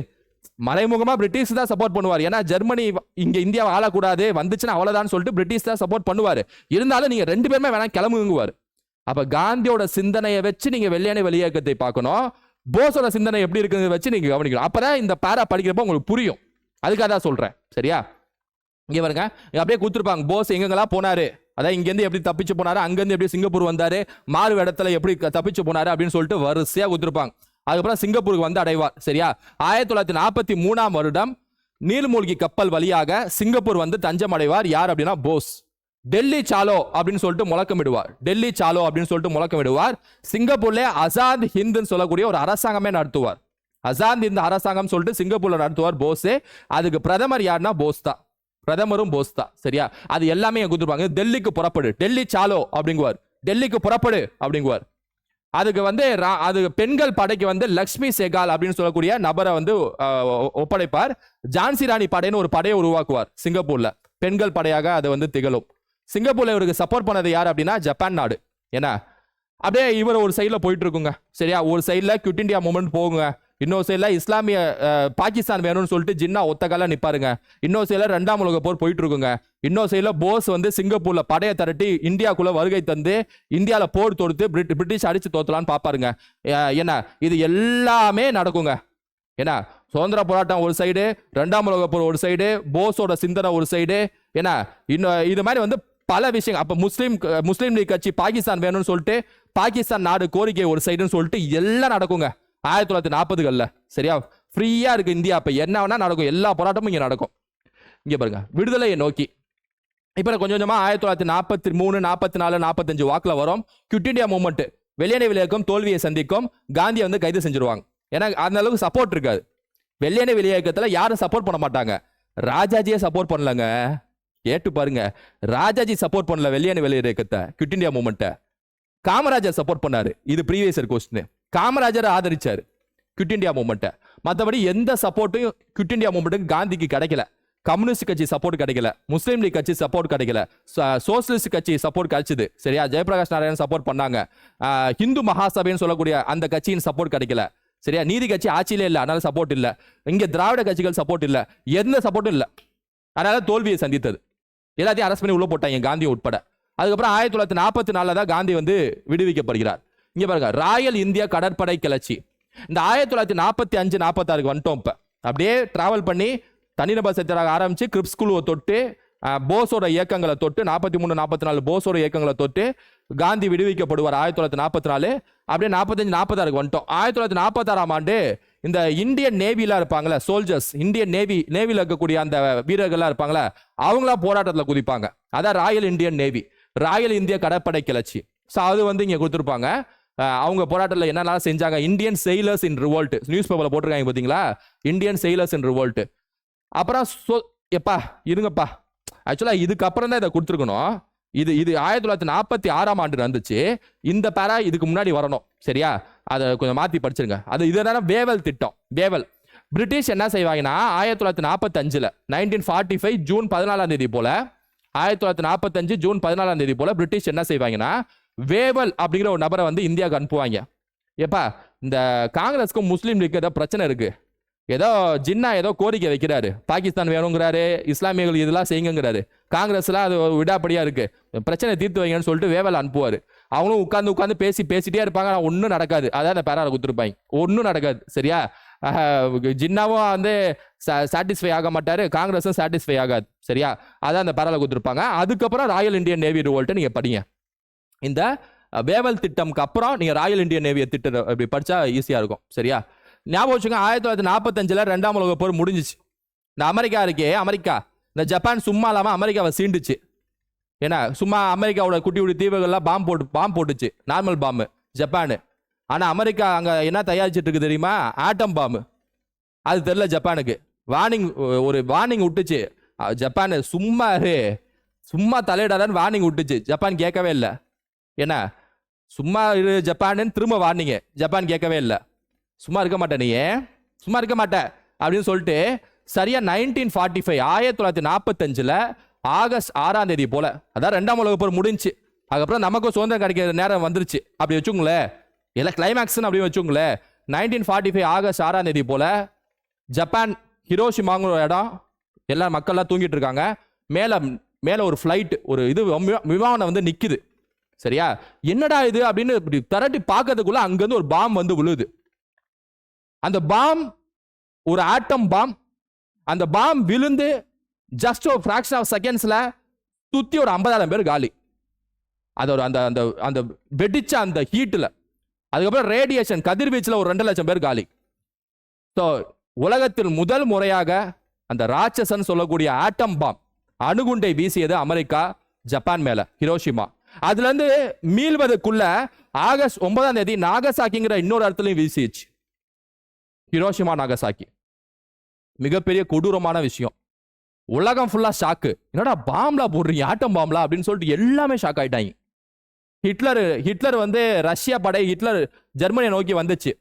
மறைமுகமா பிரிட்டிஷ் தான் சப்போர்ட் பண்ணுவார். ஏன்னா ஜெர்மனி இங்க இந்தியாவை ஆளக்கூடாது வந்துச்சுன்னா அவ்வளவுதான் சொல்லிட்டு பிரிட்டிஷ் தான் சப்போர்ட் பண்ணுவார். இருந்தாலும் நீங்க ரெண்டு பேருமே வேணா கிளம்புங்குவார். அப்ப காந்தியோட சிந்தனையை வச்சு நீங்க வெள்ளையனை வெளியேக்கத்தை பார்க்கணும். போஸோட சிந்தனை எப்படி இருக்குன்னு வச்சு நீங்க கவனிக்கணும். அப்பதான் இந்த பேரா படிக்கிறப்ப உங்களுக்கு புரியும். அதுக்காக தான் சொல்றேன். சரியா? இங்க பாருங்க. அப்படியே கொடுத்துருப்பாங்க. போஸ் எங்கெங்கெல்லாம் போனாரு? அதான் இங்கேருந்து எப்படி தப்பிச்சு போனாரு? அங்கேருந்து எப்படி சிங்கப்பூர் வந்தாரு? மாறு இடத்துல எப்படி தப்பிச்சு போனாரு? அப்படின்னு சொல்லிட்டு வரிசையா கொடுத்துருப்பாங்க. அதுக்கப்புறம் சிங்கப்பூருக்கு வந்து அடைவார். சரியா? ஆயிரத்தி தொள்ளாயிரத்தி நாற்பத்தி மூணாம் வருடம் நீர்மூழ்கி கப்பல் வழியாக சிங்கப்பூர் வந்து தஞ்சம் அடைவார் யார் அப்படின்னா போஸ். டெல்லி சாலோ அப்படின்னு சொல்லிட்டு முழக்கமிடுவார். டெல்லி சாலோ அப்படின்னு சொல்லிட்டு முழக்கமிடுவார். சிங்கப்பூர்ல அசாந்த் ஹிந்துன்னு சொல்லக்கூடிய ஒரு அரசாங்கமே நடத்துவார். அசாந்த் இந்த அரசாங்கம் சொல்லிட்டு சிங்கப்பூர்ல நடத்துவார் போஸே. அதுக்கு பிரதமர் யாருன்னா போஸ் தான் பிரதமரும் போஸ் தான் சரியா? அது எல்லாமே கொடுத்துருப்பாங்க. டெல்லிக்கு புறப்படு. டெல்லி சாலோ அப்படிங்குவார். டெல்லிக்கு புறப்படு அப்படிங்குவார். அதுக்கு வந்து ரா- அது பெண்கள் படைக்கு வந்து லக்ஷ்மி செகால் அப்படின்னு சொல்லக்கூடிய நபரை வந்து ஒப்படைப்பார். ஜான்சி ராணி படைன்னு ஒரு படையை உருவாக்குவார் சிங்கப்பூர்ல. பெண்கள் படையாக அது வந்து திகழும். சிங்கப்பூர்ல இவருக்கு சப்போர்ட் பண்ணது யார் அப்படின்னா ஜப்பான் நாடு. ஏன்னா அப்படியே இவர் ஒரு சைடில் போயிட்டு இருக்குங்க சரியா? ஒரு சைடில் குவிட் இண்டியா மூமெண்ட் போகுங்க. இன்னொரு சைடில் இஸ்லாமிய பாகிஸ்தான் வேணும்னு சொல்லிட்டு ஜின்னா ஒத்தக்கால நிற்பாருங்க நிப்பாருங்க. இன்னொரு சைடில் ரெண்டாம் உலக போர் போயிட்டு இருக்குங்க இன்னொரு சைடில் போஸ் வந்து சிங்கப்பூர்ல படையை திரட்டி இந்தியாக்குள்ள வருகை தந்து இந்தியாவில் போர் தொடுத்து பிரிட்- பிரிட்டிஷ் அடிச்சு தோத்தலான்னு பார்ப்பாருங்க என்ன இது எல்லாமே நடக்குங்க. ஏன்னா சுதந்திர போராட்டம் ஒரு சைடு ரெண்டாம் உலக போர் ஒரு சைடு போஸோட சிந்தனை ஒரு சைடு என்ன இன்னும் இது மாதிரி வந்து பல விஷயங்கள். அப்போ முஸ்லீம் முஸ்லீம் லீக் கட்சி பாகிஸ்தான் வேணும்னு சொல்லிட்டு பாகிஸ்தான் நாடு கோரிக்கை ஒரு சைடுன்னு சொல்லிட்டு எல்லாம் நடக்குங்க. ஆயிரத்தி தொள்ளாயிரத்தி நாற்பதுகளில். சரியா? ஃப்ரீயாக இருக்குது இந்தியா. அப்போ என்ன வேணால் நடக்கும். எல்லா போராட்டமும் இங்கே நடக்கும். இங்கே பாருங்க. விடுதலையை நோக்கி. இப்போ கொஞ்சம் கொஞ்சமாக ஆயிரத்தி தொள்ளாயிரத்தி நாற்பத்தி மூணு நாற்பத்தி நாலு நாற்பத்தஞ்சு வாக்கில் வரும். குவிட் இண்டியா மூமெண்ட் வெள்ளையனை விளையாக்கம் தோல்வியை சந்திக்கும். காந்தியை வந்து கைது செஞ்சிருவாங்க. ஏன்னா அந்த அளவுக்கு சப்போர்ட் இருக்காது. வெள்ளையனை வெளியேக்கத்தில் யாரும் சப்போர்ட் பண்ண மாட்டாங்க. ராஜாஜியே சப்போர்ட் பண்ணலங்க. கேட்டு பாருங்க. ராஜாஜி சப்போர்ட் பண்ணல வெள்ளையனை வெளியேக்கத்தை குவிட் இந்தியா மூமெண்ட்டை காமராஜர் சப்போர்ட் பண்ணாரு. இது ப்ரீவியஸர் கொஸ்டின் காமராஜர் ஆதரிச்சாரு. குவிட் இந்தியா மூமெண்ட்டை மற்றபடி எந்த சப்போர்ட்டும் குவிட் இந்தியா மூமெண்ட்டும் காந்திக்கு கிடைக்கல. கம்யூனிஸ்ட் கட்சி சப்போர்ட் கிடைக்கல. முஸ்லீம் லீக் கட்சி சப்போர்ட் கிடைக்கல. சோசியலிஸ்ட் கட்சி சப்போர்ட் கிடைச்சது. சரியா? ஜெயபிரகாஷ் நாராயண் சப்போர்ட் பண்ணாங்க. ஹிந்து மகாசபைன்னு சொல்லக்கூடிய அந்த கட்சியின் சப்போர்ட் கிடைக்கல. சரியா? நீதி கட்சி ஆட்சியிலே இல்லை. அதனால சப்போர்ட் இல்ல. இங்க திராவிட கட்சிகள் சப்போர்ட் இல்ல. எந்த சப்போர்ட்டும் இல்ல. அதனால தோல்வியை சந்தித்தது. எல்லாத்தையும் அரசு பண்ணி உள்ள போட்டாங்க காந்தி உட்பட. அதுக்கப்புறம் ஆயிரத்தி தொள்ளாயிரத்தி நாற்பத்தி நாலில் தான் காந்தி வந்து விடுவிக்கப்படுகிறார். இங்கே பாருங்க ராயல் இந்தியா கடற்படை கிளர்ச்சி. இந்த ஆயிரத்தி தொள்ளாயிரத்தி நாற்பத்தி அஞ்சு நாற்பத்தாறுக்கு வந்துட்டோம் இப்போ. அப்படியே ட்ராவல் பண்ணி தனிநபர் சத்தியராக ஆரம்பித்து கிரிப்ஸ் குழுவை தொட்டு போஸோட இயக்கங்களை தொட்டு நாற்பத்தி மூணு நாற்பத்தி நாலு போஸோட இயக்கங்களை தொட்டு காந்தி விடுவிக்கப்படுவார் ஆயிரத்தி தொள்ளாயிரத்தி நாற்பத்தி நாலு. அப்படியே நாற்பத்தஞ்சு நாற்பத்தாறுக்கு வந்துட்டோம். ஆயிரத்தி தொள்ளாயிரத்தி நாற்பத்தாறாம் ஆண்டு இந்த இந்தியன் நேவிலாம் இருப்பாங்களே சோல்ஜர்ஸ் இந்தியன் நேவி நேவியில் இருக்கக்கூடிய அந்த வீரர்கள்லாம் இருப்பாங்களே அவங்களாம் போராட்டத்தில் குதிப்பாங்க. அதான் ராயல் இந்தியன் நேவி. ராயல் இந்திய கடற்படை கிளர்ச்சி. ஸோ அது வந்து இங்கே கொடுத்துருப்பாங்க. அவங்க போராட்டத்தில் என்னெல்லாம் செஞ்சாங்க? Indian sailors in revolt news பேப்பரில் போட்டிருக்காங்க பார்த்தீங்களா இந்தியன் செயலர்ஸ் இன் ரிவோல்ட் அப்புறம் சோ எப்பா இருங்கப்பா. ஆக்சுவலாக இதுக்கப்புறம் தான் இதை கொடுத்துருக்கணும். இது இது ஆயிரத்தி தொள்ளாயிரத்தி நாற்பத்தி ஆறாம் ஆண்டு நடந்துச்சு. இந்த பேரா இதுக்கு முன்னாடி வரணும். சரியா? அதை கொஞ்சம் மாற்றி படிச்சிருங்க. அது இது வேவல் திட்டம். வேவல். பிரிட்டிஷ் என்ன செய்வாங்கன்னா ஆயிரத்தி தொள்ளாயிரத்தி நாற்பத்தஞ்சில் நைன்டீன் ஃபார்ட்டி ஃபைவ் ஜூன் பதினாலாம் தேதி போல் ஆயிரத்தி தொள்ளாயிரத்தி நாற்பத்தஞ்சு ஜூன் பதினாலாம் தேதி போல் பிரிட்டிஷ் என்ன செய்வாங்கன்னா வேவல் அப்படிங்கிற ஒரு நபரை வந்து இந்தியாவுக்கு அனுப்புவாங்க. ஏப்பா இந்த காங்கிரஸ்க்கும் முஸ்லீம் லீக் ஏதோ பிரச்சனை இருக்குது ஏதோ ஜின்னா ஏதோ கோரிக்கை வைக்கிறாரு. பாகிஸ்தான் வேணுங்கிறாரு இஸ்லாமியர்கள் இதெல்லாம் செய்யுங்கிறாரு. காங்கிரஸ்லாம் அது விடாப்படியாக இருக்குது பிரச்சனை தீர்த்து வைங்கன்னு சொல்லிட்டு வேவல் அனுப்புவார். அவங்களும் உட்காந்து உட்காந்து பேசி பேசிட்டே இருப்பாங்க ஆனால் ஒன்றும் நடக்காது. அதான் அந்த பேரால கொடுத்துருப்பாங்க. ஒன்றும் நடக்காது. சரியா? ஜின்னாவும் வந்து சாட்டிஸ்ஃபை ஆக மாட்டார். காங்கிரஸும் சாட்டிஸ்ஃபை ஆகாது. சரியா? அதான் அந்த பேராவில் கொடுத்துருப்பாங்க. அதுக்கப்புறம் ராயல் இந்தியன் நேவி ரிவோல்ட்டை நீங்கள் படிங்க. இந்த வேவல் திட்டம்க்கு அப்புறம் நீங்கள் ராயல் இந்தியன் நேவியை திட்டம் அப்படி படித்தா ஈஸியாக இருக்கும். சரியா? ஞாபகம் வச்சுங்க ஆயிரத்தி தொள்ளாயிரத்தி நாற்பத்தஞ்சில் ரெண்டாம் உலக போர் முடிஞ்சிச்சு. இந்த அமெரிக்கா இருக்கே அமெரிக்கா. இந்த ஜப்பான் சும்மா இல்லாமல் அமெரிக்காவை சீண்டுச்சு. ஏன்னா சும்மா அமெரிக்காவோட குட்டி குட்டி தீவுகள்லாம் பாம்பு போட்டு பாம்பு போட்டுச்சு. நார்மல் பாம்பு ஜப்பானு. ஆனால் அமெரிக்கா அங்கே என்ன தயாரிச்சிட்டு இருக்கு தெரியுமா? ஆட்டம் பாம்பு அது தெரில ஜப்பானுக்கு. வார்னிங் ஒரு வார்னிங் விட்டுச்சு ஜப்பானு சும்மா சும்மா தலையிடாதான்னு வார்னிங் விட்டுச்சு ஜப்பான் கேட்கவே இல்லை. ஏன்னா சும்மா இரு ஜப்பானுன்னு திரும்ப வார்னிங்கு ஜப்பான் கேட்கவே இல்லை. சும்மா இருக்க மாட்டேன் நீ சும்மா இருக்க மாட்ட. அப்படின்னு சொல்லிட்டு சரியாக நைன்டீன் ஃபார்ட்டி ஃபைவ் ஆயிரத்தி தொள்ளாயிரத்தி நாற்பத்தஞ்சில் ஆகஸ்ட் ஆறாம் தேதி போல. அதான் ரெண்டாம் உலக போர் முடிஞ்சுச்சு அதுக்கப்புறம் நமக்கும் சுதந்திரம் கிடைக்கிற நேரம் வந்துருச்சு. அப்படி வச்சுங்களேன் எல்லாம் கிளைமேக்ஸ்னு அப்படி வச்சுங்களேன் நைன்டீன் ஃபார்ட்டி ஃபைவ் ஆகஸ்ட் ஆறாம் தேதி போல ஜப்பான் ஹிரோஷி மாங்குற இடம் எல்லா மக்கள்லாம் தூங்கிட்டு இருக்காங்க. மேலே மேலே ஒரு ஃப்ளைட் ஒரு இது விமானம் வந்து நிற்குது சரியா? என்னடா இது அப்படின்னு இப்படி திரட்டி பார்க்கறதுக்குள்ள அங்கேருந்து ஒரு பாம் வந்து விழுது. அந்த பாம் ஒரு ஆட்டம் பாம் அந்த பாம் விழுந்து ஜஸ்ட் ஒரு ஃப்ராக்ஷன் ஆஃப் செகண்ட்ஸில் சுற்றி ஒரு ஐம்பதாயிரம் பேர் காலி. அதோட அந்த அந்த அந்த வெடிச்ச அந்த ஹீட்டில் அதுக்கப்புறம் ரேடியேஷன் கதிர்வீச்சில் ஒரு ரெண்டு லட்சம் பேர் காலி. ஸோ உலகத்தில் முதல் முறையாக அந்த ராட்சசன் சொல்லக்கூடிய ஆட்டம் பாம் அணுகுண்டை வீசியது அமெரிக்கா ஜப்பான் மேலே ஹிரோஷிமா. அதுலேருந்து மீள்வதற்குள்ள ஆகஸ்ட் ஒன்பதாம் தேதி நாகசாக்கிங்கிற இன்னொரு இடத்துலையும் வீசிச்சு. ஹிரோஷிமா நாகசாக்கி மிகப்பெரிய கொடூரமான விஷயம். உலகம் ஃபுல்லாக ஷாக்கு என்னடா பாம்லா போடுறீங்க? ஆட்டம் பாம்லா அப்படின்னு சொல்லிட்டு எல்லாமே ஷாக் ஆயிட்டாங்க. ஹிட்லர் ஹிட்லர் வந்து ரஷ்யா படை ஹிட்லர் ஜெர்மனியை நோக்கி வந்துச்சு.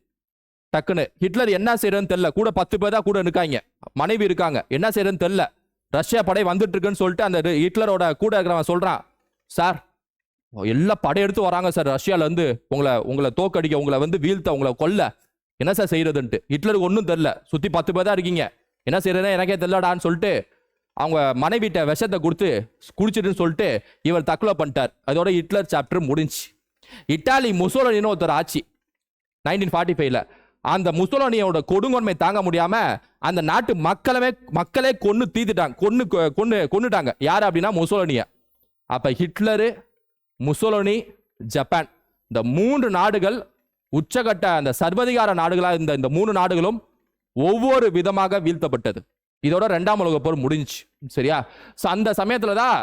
டக்குன்னு. ஹிட்லர் என்ன செய்யறதுன்னு தெரில கூட பத்து பேர் தான் கூட இருக்காங்க. மனைவி இருக்காங்க. என்ன செய்யறதுன்னு தெரில ரஷ்யா படை வந்துட்டு இருக்குன்னு சொல்லிட்டு அந்த ஹிட்லரோட கூட இருக்கிறவன் சொல்றான். சார் எல்லா படையெடுத்து வராங்க சார். ரஷ்யாவிலேருந்து உங்களை உங்களை தோக்கடிக்க உங்களை வந்து வீழ்த்த உங்களை கொல்ல. என்ன சார் செய்யறதுன்ட்டு? ஹிட்லருக்கு ஒன்றும் தெரில சுற்றி பத்து பேர் தான் இருக்கீங்க. என்ன செய்யறதுன்னு எனக்கே தெரிலடான்னு சொல்லிட்டு அவங்க மனைவிட்ட விஷத்தை கொடுத்து குடிச்சிட்டுன்னு சொல்லிட்டு இவர் தற்கொலை பண்ணிட்டார். அதோட ஹிட்லர் சாப்டர் முடிஞ்சு இட்டாலி முசோலனின்னு ஒருத்தர் ஆட்சி நைன்டீன் ஃபார்ட்டி ஃபைவ்ல அந்த முசோலனியோட கொடுங்கொன்மை தாங்க முடியாம அந்த நாட்டு மக்களவே மக்களே கொன்று தீத்துட்டாங்க கொன்று கொன்னு கொன்னுட்டாங்க. யார் அப்படின்னா முசோலனிய. அப்ப ஹிட்லரு முசோலனி ஜப்பான். இந்த மூன்று நாடுகள் உச்சகட்ட அந்த சர்வதிகார நாடுகளாக இருந்த இந்த மூணு நாடுகளும் ஒவ்வொரு விதமாக வீழ்த்தப்பட்டது. இதோட ரெண்டாம் உலக போர் முடிஞ்சுச்சு. சரியா? ஸோ அந்த சமயத்தில் தான்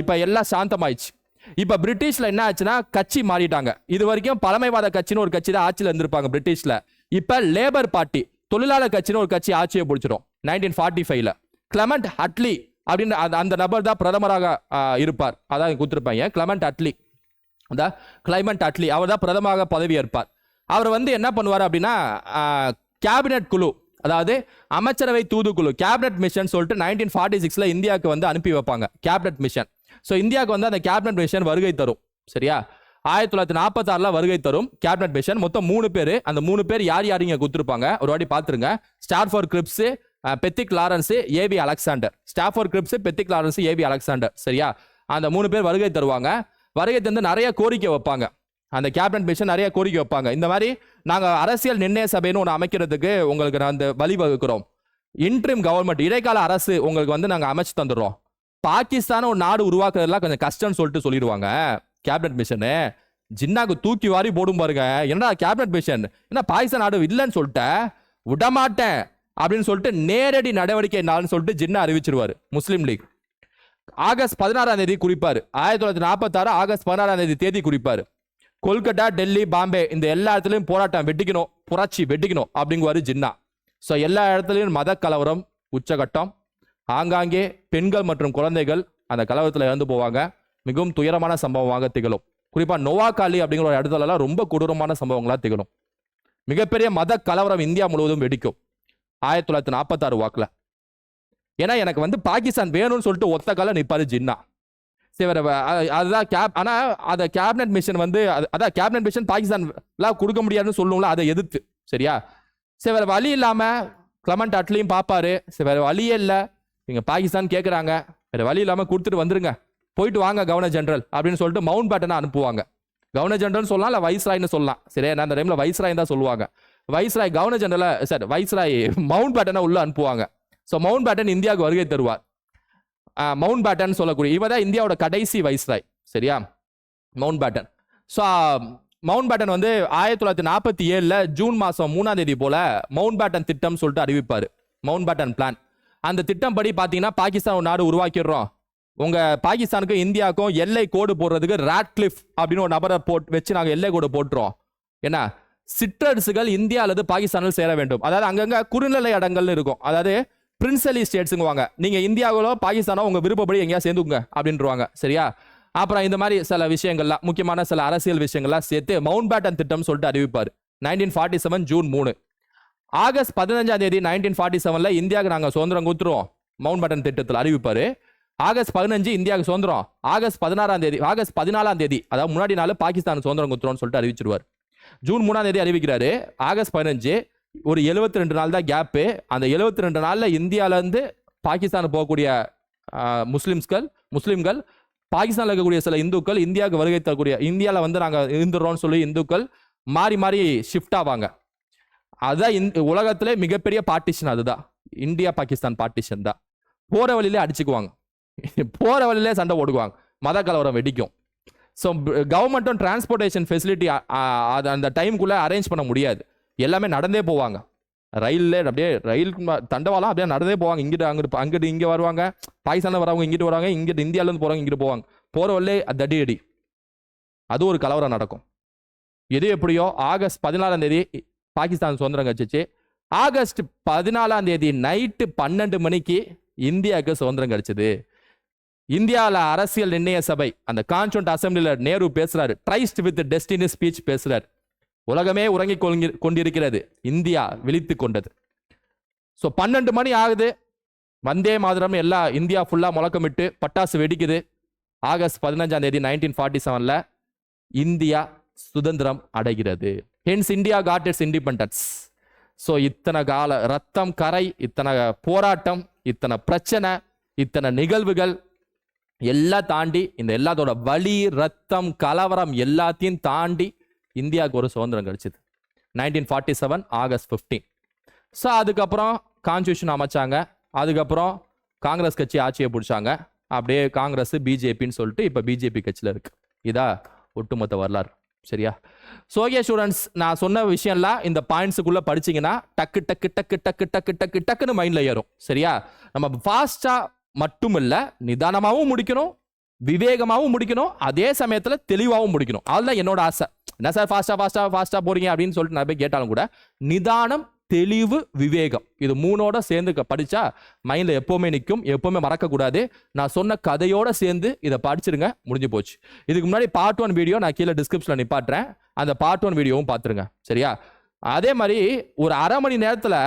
இப்போ எல்லாம் சாந்தமாயிடுச்சு. இப்போ பிரிட்டிஷில் என்ன ஆச்சுன்னா கட்சி மாறிட்டாங்க. இது வரைக்கும் பழமைவாத கட்சின்னு ஒரு கட்சி தான் ஆட்சியில் இருந்திருப்பாங்க பிரிட்டிஷில். இப்போ லேபர் பார்ட்டி தொழிலாளர் கட்சின்னு ஒரு கட்சி ஆட்சியை பிடிச்சிடும் நைன்டீன் ஃபார்ட்டி ஃபைவ்ல கிளமெண்ட் அட்லி அப்படின்னு அந்த- அந்த நபர் தான் பிரதமராக இருப்பார். அதான் கொடுத்துருப்பாங்க கிளமெண்ட் அட்லி அந்த கிளைமண்ட் அட்லி அவர் தான் பிரதமராக பதவி ஏற்பார் அவர் வந்து என்ன பண்ணுவார் அப்படின்னா கேபினட் குழு அதாவது அமைச்சரவை தூதுக்குழு கேபினட் மிஷன் சொல்லிட்டு நைன்டீன் ஃபார்ட்டி சிக்ஸில் இந்தியாவுக்கு வந்து அனுப்பி வைப்பாங்க. கேபினட் மிஷன் ஸோ இந்தியாவுக்கு வந்து அந்த கேபினட் மிஷன் வருகை தரும். சரியா? ஆயிரத்தி தொள்ளாயிரத்தி நாற்பத்தாறில் வருகை தரும் கேபினட் மிஷன் மொத்தம் மூணு பேர். அந்த மூணு பேர் யார் யார் இங்கே கொடுத்துருப்பாங்க ஒரு வாட்டி பார்த்துருங்க. Stafford Cripps Pethick Lawrence A V Alexander Stafford Cripps Pethick Lawrence A V Alexander சரியா? அந்த மூணு பேர் வருகை தருவாங்க. வருகை தந்து நிறைய கோரிக்கை வைப்பாங்க. அந்த கேபினட் மிஷன் நிறைய கோரிக்கை வைப்பாங்க. இந்த மாதிரி நாங்கள் அரசியல் நிர்ணய சபைன்னு ஒன்று அமைக்கிறதுக்கு உங்களுக்கு நான் அந்த வழிவகுக்கிறோம். இன்ட்ரிம் கவர்மெண்ட் இடைக்கால அரசு உங்களுக்கு வந்து நாங்கள் அமைச்சு தந்துடுறோம். பாகிஸ்தான ஒரு நாடு உருவாக்குறதுலாம் கொஞ்சம் கஷ்டம்னு சொல்லிட்டு சொல்லிடுவாங்க கேபினட் மிஷனு. ஜின்னாக்கு தூக்கி வாரி போடும் பாருங்க. என்னடா கேபினட் மிஷன்? என்ன பாகிஸ்தான் நாடு இல்லைன்னு சொல்லிட்டேன் விடமாட்டேன் அப்படின்னு சொல்லிட்டு நேரடி நடவடிக்கை நாள்னு சொல்லிட்டு ஜின்னா அறிவிச்சிருவார் முஸ்லீம் லீக். ஆகஸ்ட் பதினாறாம் தேதி குறிப்பார். ஆயிரத்தி தொள்ளாயிரத்தி நாற்பத்தாறு ஆகஸ்ட் பதினாறாம் தேதி தேதி குறிப்பார். கொல்கட்டா டெல்லி பாம்பே இந்த எல்லா இடத்துலையும் போராட்டம் வெட்டிக்கணும் புரட்சி வெட்டிக்கணும் அப்படிங்குவாரு ஜின்னா. ஸோ எல்லா இடத்துலையும் மத கலவரம் உச்சகட்டம் ஆங்காங்கே பெண்கள் மற்றும் குழந்தைகள் அந்த கலவரத்தில் இறந்து போவாங்க. மிகவும் துயரமான சம்பவமாக திகழும். குறிப்பாக நோவாக்காலி அப்படிங்கிற ஒரு இடத்துலலாம் ரொம்ப கொடூரமான சம்பவங்களாக திகழும். மிகப்பெரிய மத கலவரம் இந்தியா முழுவதும் வெடிக்கும். ஆயிரத்தி தொள்ளாயிரத்தி நாற்பத்தாறு வாக்கில். ஏன்னா எனக்கு வந்து பாகிஸ்தான் வேணும்னு சொல்லிட்டு ஒத்த கால நிற்பாரு ஜின்னா. சரி அதுதான் கேப் ஆனால் அதை கேபினட் மிஷன் வந்து அதான் கேபினட் மிஷன் பாகிஸ்தான்லாம் கொடுக்க முடியாதுன்னு சொல்லுவோம்ல அதை எதிர்த்து சரியா? சரி வேறு வழி இல்லாமல் கிளமண்ட் அட்லையும் பார்ப்பாரு சரி வேறு வழியே இல்லை. இங்கே பாகிஸ்தான் கேட்குறாங்க வேறு வழி இல்லாமல் கொடுத்துட்டு வந்துருங்க. போயிட்டு வாங்க கவர்னர் ஜெனரல் அப்படின்னு சொல்லிட்டு மவுண்ட் பேட்டனை அனுப்புவாங்க. கவர்னர் ஜெனரல் சொல்லலாம் இல்லை வைஸ்ராய்னு சொல்லலாம். சரியா? நான் அந்த டைமில் வைஸ்ராய் தான் சொல்லுவாங்க. வைஸ்ராய் கவர்னர் ஜெனரலை சார் வைஸ்ராய் மவுண்ட் பேட்டனை உள்ளே அனுப்புவாங்க. ஸோ மவுண்ட் பேட்டன் இந்தியாவுக்கு வருகை தருவார். மவுண்ட் பேட்டன் சொல்லக்கூடிய இவ தான் இந்தியாவோட கடைசி வைஸ்ராய் சரியா? Mountbatten so Mountbatten வந்து ஆயிரத்தி தொள்ளாயிரத்தி நாற்பத்தி ஏழில் ஜூன் மாதம் மூணாம் தேதி போல மவுண்ட் பேட்டன் திட்டம் சொல்லிட்டு அறிவிப்பார். மவுண்ட் பேட்டன் பிளான் அந்த திட்டம் படி பார்த்தீங்கன்னா பாகிஸ்தான் ஒரு நாடு உருவாக்கிடுறோம். உங்கள் பாகிஸ்தானுக்கும் இந்தியாவுக்கும் எல்லை கோடு போடுறதுக்கு ராட்லிஃப் அப்படின்னு ஒரு நபரை போட் வச்சு நாங்கள் எல்லை கோடு போட்டுறோம். என்ன சிற்றரசுகள் இந்தியா அல்லது பாகிஸ்தானில் சேர வேண்டும். அதாவது அங்கங்கே குறுநிலை இடங்கள்னு இருக்கும். அதாவது பிரின்சலி ஸ்டேட்ஸுங்குவாங்க நீங்கள் இந்தியாவிலோ பாகிஸ்தானோ உங்கள் விருப்பப்படி எங்கேயா சேர்ந்துங்க அப்படின்றவாங்க. சரியா? அப்புறம் இந்த மாதிரி சில விஷயங்கள்லாம் முக்கியமான சில அரசியல் விஷயங்கள்லாம் சேர்த்து மவுண்ட் பேட்டன் திட்டம் சொல்லிட்டு அறிவிப்பார். நைன்டீன் ஃபார்ட்டி செவன் ஜூன் மூணு. ஆகஸ்ட் பதினஞ்சாம் தேதி நைன்டீன் ஃபார்ட்டி செவனில் இந்தியாவுக்கு நாங்கள் சுதந்திரம் கொடுத்துருவோம். மவுண்ட் பேட்டன் திட்டத்தில் அறிவிப்பார். ஆகஸ்ட் பதினஞ்சு இந்தியாவுக்கு சுதந்திரம். ஆகஸ்ட் பதினாறாம் தேதி ஆகஸ்ட் பதினாலாம் தேதி அதாவது முன்னாடி நாள் பாகிஸ்தான் சுதந்திரம் கொடுத்துருவோம்னு சொல்லிட்டு அறிவிச்சிருவார். ஜூன் மூணாம் தேதி அறிவிக்கிறாரு. ஆகஸ்ட் பதினஞ்சு ஒரு 72 ரெண்டு நாள் தான் கேப்பு அந்த 72 ரெண்டு நாளில் இந்தியாவிலேருந்து பாகிஸ்தான் போகக்கூடிய முஸ்லீம்ஸ்கள் முஸ்லிம்ஸ்கள் பாகிஸ்தானில் இருக்கக்கூடிய சில இந்துக்கள் இந்தியாவுக்கு வருகை தரக்கூடிய இந்தியாவில் வந்து நாங்கள் இருந்துடுறோம்னு சொல்லி இந்துக்கள் மாறி மாறி ஷிஃப்ட் ஆவாங்க. அதுதான் இந் உலகத்திலே மிகப்பெரிய பார்ட்டிஷன் அதுதான். இந்தியா பாகிஸ்தான் பார்ட்டிஷன் தான். போகிற வழியிலே அடிச்சுக்குவாங்க. போகிற வழியிலே சண்டை போடுவாங்க. மத கலவரம் வெடிக்கும். ஸோ கவர்மெண்ட்டும் டிரான்ஸ்போர்ட்டேஷன் ஃபெசிலிட்டி அது அந்த டைமுக்குள்ளே அரேஞ்ச் பண்ண முடியாது. எல்லாமே நடந்தே போவாங்க. ரயிலில் அப்படியே ரயில் தண்டவாளம் அப்படியே நடந்தே போவாங்க. இங்கிட்டு அங்கிட்டு அங்கிட்டு இங்கே வருவாங்க. பாகிஸ்தானில் வரவங்க இங்கிட்டு வராங்க இங்கிட்டு இந்தியாவிலேருந்து போகிறவங்க இங்கிட்டு போவாங்க. போகிற வழியே தடி அடி அது ஒரு கலவரம் நடக்கும். எது எப்படியோ ஆகஸ்ட் பதினாலாம் தேதி பாகிஸ்தான் சுதந்திரம் கிடச்சிச்சு. ஆகஸ்ட் பதினாலாம் தேதி நைட்டு பன்னெண்டு மணிக்கு இந்தியாவுக்கு சுதந்திரம் கிடைச்சது. இந்தியாவில் அரசியல் நிர்ணய சபை அந்த கான்ஸ்டன்ட் அசம்பிளியில் நேரு பேசுறாரு. ட்ரைஸ்ட் வித் டெஸ்டினி ஸ்பீச் பேசுறாரு. உலகமே உறங்கிக் கொள்கி- கொண்டிருக்கிறது. இந்தியா விழித்து கொண்டது. ஸோ பன்னெண்டு மணி ஆகுது. வந்தே மாதிரம் எல்லா இந்தியா ஃபுல்லாக முழக்கமிட்டு பட்டாசு வெடிக்குது. ஆகஸ்ட் பதினஞ்சாம் தேதி நைன்டீன் ஃபார்ட்டி செவனில் இந்தியா சுதந்திரம் அடைகிறது. Hence India got its independence so இத்தனை கால ரத்தம் கரை இத்தனை போராட்டம் இத்தனை பிரச்சனை இத்தனை நிகழ்வுகள் எல்லாம் தாண்டி இந்த எல்லாத்தோட வலி ரத்தம் கலவரம் எல்லாத்தையும் தாண்டி இந்தியாவுக்கு ஒரு சுதந்திரம் கிடைச்சிது. Nineteen forty seven August fifteen so அதுக்கப்புறம் கான்ஸ்டியூஷன் அமைச்சாங்க. அதுக்கப்புறம் காங்கிரஸ் கட்சி ஆட்சியை பிடிச்சாங்க. அப்படியே காங்கிரஸ் பிஜேபின்னு சொல்லிட்டு இப்போ பிஜேபி கட்சியில் இருக்கு. இதா ஒட்டுமொத்த வரலாறு. சரியா? ஸோ ஸ்டூடெண்ட்ஸ் நான் சொன்ன விஷயம்லாம் இந்த பாயிண்ட்ஸுக்குள்ளே படிச்சீங்கன்னா டக்கு டக்கு டக்கு டக்கு டக்கு டக்கு டக்குன்னு மைண்டில் ஏறும். சரியா? நம்ம ஃபாஸ்ட்டாக மட்டும் இல்லை நிதானமாகவும் முடிக்கணும் விவேகமாகவும் முடிக்கணும் அதே சமயத்தில் தெளிவாகவும் முடிக்கணும். அதுதான் என்னோட ஆசை. என்ன சார் ஃபாஸ்ட்டாக ஃபாஸ்ட்டாக ஃபாஸ்ட்டாக போகிறீங்க அப்படின்னு சொல்லிட்டு நிறைய பேர் கேட்டாலும் கூட நிதானம் தெளிவு விவேகம் இது மூணோட சேர்ந்து க- மைண்டில் எப்போவுமே நிற்கும் எப்போவுமே மறக்கக்கூடாது. நான் சொன்ன கதையோடு சேர்ந்து இதை படிச்சிருங்க முடிஞ்சு போச்சு. இதுக்கு முன்னாடி பார்ட் ஒன் வீடியோ நான் கீழே டிஸ்கிரிப்ஷனில் நிப்பாட்டுறேன். அந்த பார்ட் ஒன் வீடியோவும் பார்த்துருங்க சரியா? அதே மாதிரி ஒரு அரை மணி நேரத்தில்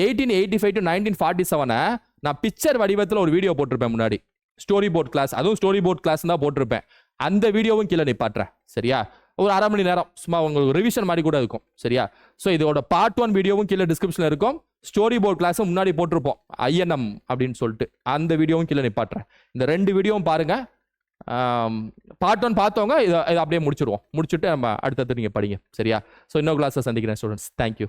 eighteen eighty five to nineteen forty செவனை நான் பிக்சர் வடிவத்தில் ஒரு வீடியோ போட்டிருப்பேன் முன்னாடி. ஸ்டோரி போர்ட் கிளாஸ் அதுவும் ஸ்டோரி போர்ட் கிளாஸ் தான் போட்டிருப்பேன். அந்த வீடியோவும் கீழே நிப்பாட்டுறேன் சரியா? ஒரு அரை மணி நேரம். சும்மா உங்களுக்கு ரிவிஷன் மாதிரி கூட இருக்கும். சரியா? ஸோ இதோட பார்ட் ஒன் வீடியோவும் கீழே டிஸ்கிரிப்ஷனில் இருக்கும். ஸ்டோரி போர்ட் கிளாஸும் முன்னாடி போட்டிருப்போம். ஐஎன்எம் அப்படின்னு சொல்லிட்டு. அந்த வீடியோவும் கீழே நிப்பாட்டுறேன். இந்த ரெண்டு வீடியோவும் பாருங்கள் பார்ட் ஒன் பார்த்தவங்க இதை இதை அப்படியே முடிச்சிடுவோம். முடிச்சுட்டு நம்ம அடுத்தது நீங்கள் படிங்க. சரியா? ஸோ இன்னொரு கிளாஸை சந்திக்கிறேன் ஸ்டூடெண்ட்ஸ் தேங்க்யூ